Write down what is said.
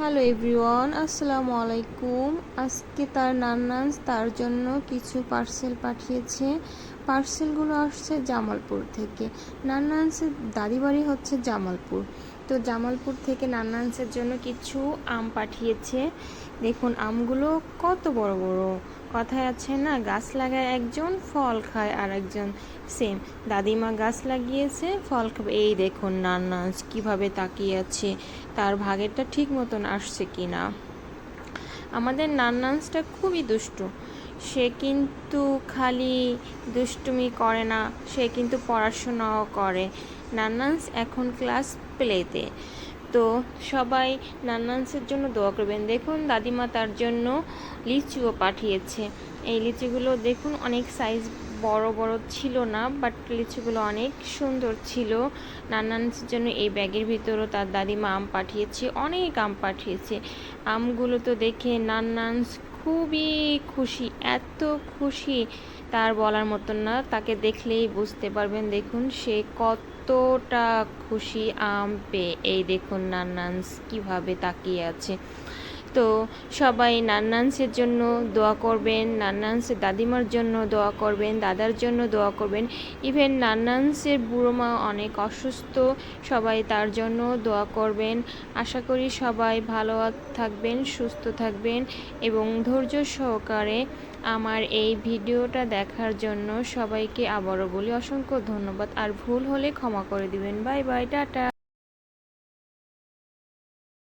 Hello everyone, আসসালামু আলাইকুম। আজকে তার নান্নান্স তার জন্য কিছু পার্সেল পাঠিয়েছে। পার্সেলগুলো আসছে জামালপুর থেকে। নান্নান্সের দাদি বাড়ি হচ্ছে জামালপুর। তো জামালপুর থেকে নান্নান্সের জন্য কিছু আম পাঠিয়েছে। দেখুন, আমগুলো কত বড় বড়। কথায় আছে না, গাছ লাগায় একজন, ফল খায় আর একজন সেম, দাদিমা গাছ লাগিয়েছে, ফল খাবে। এই দেখুন নান্নান্স কীভাবে তাকিয়ে আছে। তার ভাগেরটা ঠিক মতন আসছে কি না আমাদের নান্নান্সটা খুবই দুষ্টু। সে কিন্তু খালি দুষ্টুমি করে না, সে কিন্তু পড়াশোনাও করে। নান্নান্স এখন ক্লাস প্লেতে। তো সবাই নান্নান্সের জন্য দোয়া করবেন। দেখুন, দাদিমা তার জন্য লিচুও পাঠিয়েছে। এই লিচুগুলো দেখুন, অনেক সাইজ বড় বড় ছিল না বাট লিচুগুলো অনেক সুন্দর ছিল। নান্নান্সের জন্য এই ব্যাগের ভিতরও তার দাদিমা আম পাঠিয়েছে, অনেক আম পাঠিয়েছে। আমগুলো তো দেখে নান্নান্স খুবই খুশি, এত খুশি। তার বলার মতন না, তাকে দেখলেই বুঝতে পারবেন। দেখুন, সে কতটা খুশি আম পেয়ে। এই দেখুন নানান কীভাবে তাকিয়ে আছে। তো সবাই নান্নান্সের জন্য দোয়া করবেন, নান্নান্সের দাদিমার জন্য দোয়া করবেন, দাদার জন্য দোয়া করবেন। ইভেন নান্নান্সের বুড়ো মা অনেক অসুস্থ, সবাই তার জন্য দোয়া করবেন। আশা করি সবাই ভালো থাকবেন, সুস্থ থাকবেন এবং ধৈর্য সহকারে আমার এই ভিডিওটা দেখার জন্য সবাইকে আবারও বলি অসংখ্য ধন্যবাদ। আর ভুল হলে ক্ষমা করে দিবেন। Bye bye, tata.